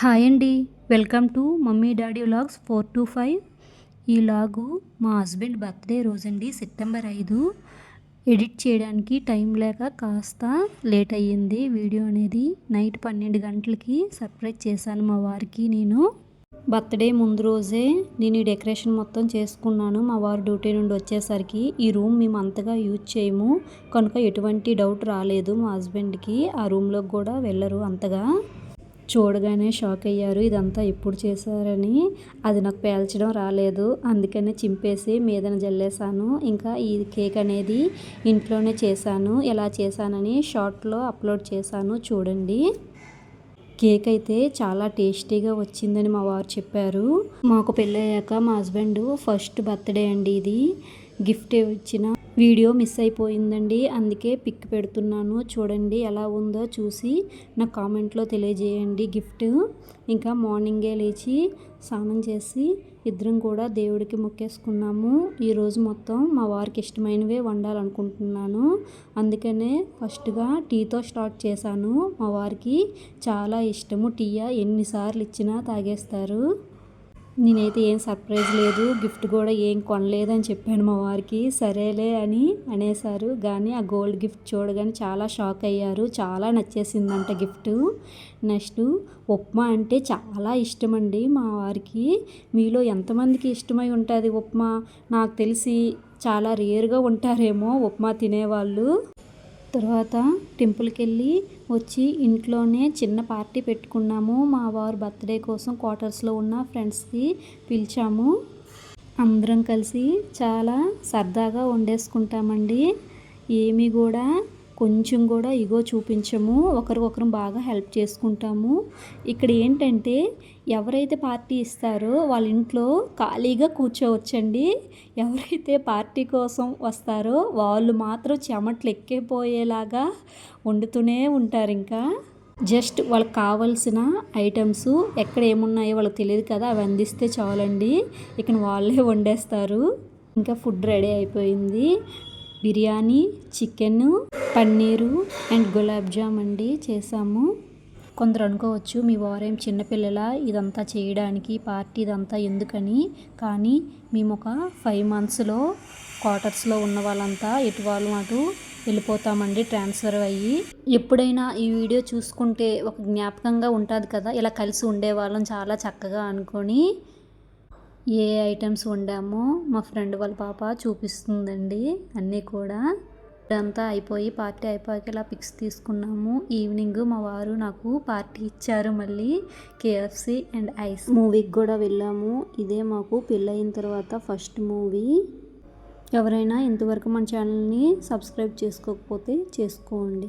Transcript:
Hi అండి. Welcome to mummy daddy vlogs four two five. ఈ లాగు మా హస్బెండ్ బర్త్డే రోజండి సెప్టెంబర్ ఐదు. ఎడిట్ చేయడానికి టైం లేక కాస్త లేట్ అయ్యింది. వీడియో అనేది నైట్ పన్నెండు గంటలకి సర్ప్రైజ్ చేశాను మా వారికి నేను. బర్త్డే ముందు రోజే నేను ఈ డెకరేషన్ మొత్తం చేసుకున్నాను. మా వారు డ్యూటీ నుండి వచ్చేసరికి ఈ రూమ్ మేము అంతగా యూజ్ చేయము. కనుక ఎటువంటి డౌట్ రాలేదు మా హస్బెండ్కి. ఆ రూమ్లోకి కూడా వెళ్ళరు అంతగా. చూడగానే షాక్ అయ్యారు ఇదంతా ఎప్పుడు చేశారని. అది నాకు పేల్చడం రాలేదు. అందుకనే చింపేసి మీదన జల్లేసాను ఇంకా ఈ కేక్ అనేది ఇంట్లోనే చేశాను. ఎలా చేశానని షార్ట్లో అప్లోడ్ చేశాను. చూడండి. కేక్ అయితే చాలా టేస్టీగా వచ్చిందని మా వారు చెప్పారు. మాకు పెళ్ళయ్యాక మా హస్బెండ్ ఫస్ట్ బర్త్డే అండి ఇది. గిఫ్ట్ ఇచ్చిన వీడియో మిస్ అయిపోయిందండి. అందుకే పిక్ పెడుతున్నాను. చూడండి ఎలా ఉందో చూసి నాకు కామెంట్లో తెలియజేయండి గిఫ్ట్. ఇంకా మార్నింగే లేచి స్నానం చేసి ఇద్దరం కూడా దేవుడికి మొక్కేసుకున్నాము. ఈరోజు మొత్తం మా వారికి ఇష్టమైనవే వండాలనుకుంటున్నాను. అందుకనే ఫస్ట్గా టీతో స్టార్ట్ చేశాను. మా వారికి చాలా ఇష్టము. టీయా ఎన్నిసార్లు ఇచ్చినా తాగేస్తారు. నేనైతే ఏం సర్ప్రైజ్ లేదు గిఫ్ట్ కూడా ఏం కొనలేదని చెప్పాను మా వారికి. సరేలే అని అనేసారు కానీ ఆ గోల్డ్ గిఫ్ట్ చూడగానే చాలా షాక్ అయ్యారు. చాలా నచ్చేసిందంట గిఫ్ట్. నెక్స్ట్ ఉప్మా అంటే చాలా ఇష్టం అండి మా వారికి. మీలో ఎంతమందికి ఇష్టమై ఉంటుంది ఉప్మా? నాకు తెలిసి చాలా రేర్గా ఉంటారేమో ఉప్మా తినేవాళ్ళు. తర్వాత టెంపుల్కి వెళ్ళి వచ్చి ఇంట్లోనే చిన్న పార్టీ పెట్టుకున్నాము. మా వారు బర్త్డే కోసం క్వార్టర్స్లో ఉన్న ఫ్రెండ్స్కి పిలిచాము. అందరం కలిసి చాలా సరదాగా వండేసుకుంటామండి. ఏమి కూడా కొంచెం కూడా ఇగో చూపించము. ఒకరికొకరు బాగా హెల్ప్ చేసుకుంటాము. ఇక్కడ ఏంటంటే ఎవరైతే పార్టీ ఇస్తారో వాళ్ళ ఇంట్లో ఖాళీగా కూర్చోవచ్చండి. ఎవరైతే పార్టీ కోసం వస్తారో వాళ్ళు మాత్రం చెమట్లు ఎక్కిపోయేలాగా వండుతూనే ఉంటారు ఇంకా. జస్ట్ వాళ్ళకి కావాల్సిన ఐటమ్స్ ఎక్కడ ఏమున్నాయో వాళ్ళకి తెలియదు కదా అవి అందిస్తే చాలండి. ఇక్కడ వాళ్ళే వండేస్తారు. ఇంకా ఫుడ్ రెడీ అయిపోయింది. బిర్యానీ చికెన్ పన్నీరు అండ్ గులాబ్ జామ్ అండి చేసాము. కొందరు అనుకోవచ్చు మీ వారేం చిన్నపిల్లల ఇదంతా చేయడానికి పార్టీ ఇదంతా ఎందుకని? కానీ మేము ఒక ఫైవ్ మంత్స్లో క్వార్టర్స్లో ఉన్న వాళ్ళంతా ఎటు వాళ్ళు అటు వెళ్ళిపోతామండి ట్రాన్స్ఫర్ అయ్యి. ఎప్పుడైనా ఈ వీడియో చూసుకుంటే ఒక జ్ఞాపకంగా ఉంటుంది కదా ఇలా కలిసి ఉండేవాళ్ళం చాలా చక్కగా అనుకొని ఏ ఐటమ్స్ వండామో మా ఫ్రెండ్ వాళ్ళ పాప చూపిస్తుందండి అన్నీ కూడా. ఇదంతా అయిపోయి పార్టీ అయిపోయాక ఇలా పిక్స్ తీసుకున్నాము. ఈవినింగ్ మా వారు నాకు పార్టీ ఇచ్చారు మళ్ళీ. కేఎఫ్సి అండ్ ఐస్ మూవీకి కూడా వెళ్ళాము. ఇదే మాకు పెళ్ళయిన తర్వాత ఫస్ట్ మూవీ. ఎవరైనా ఇంతవరకు మన ఛానల్ని సబ్స్క్రైబ్ చేసుకోకపోతే చేసుకోండి.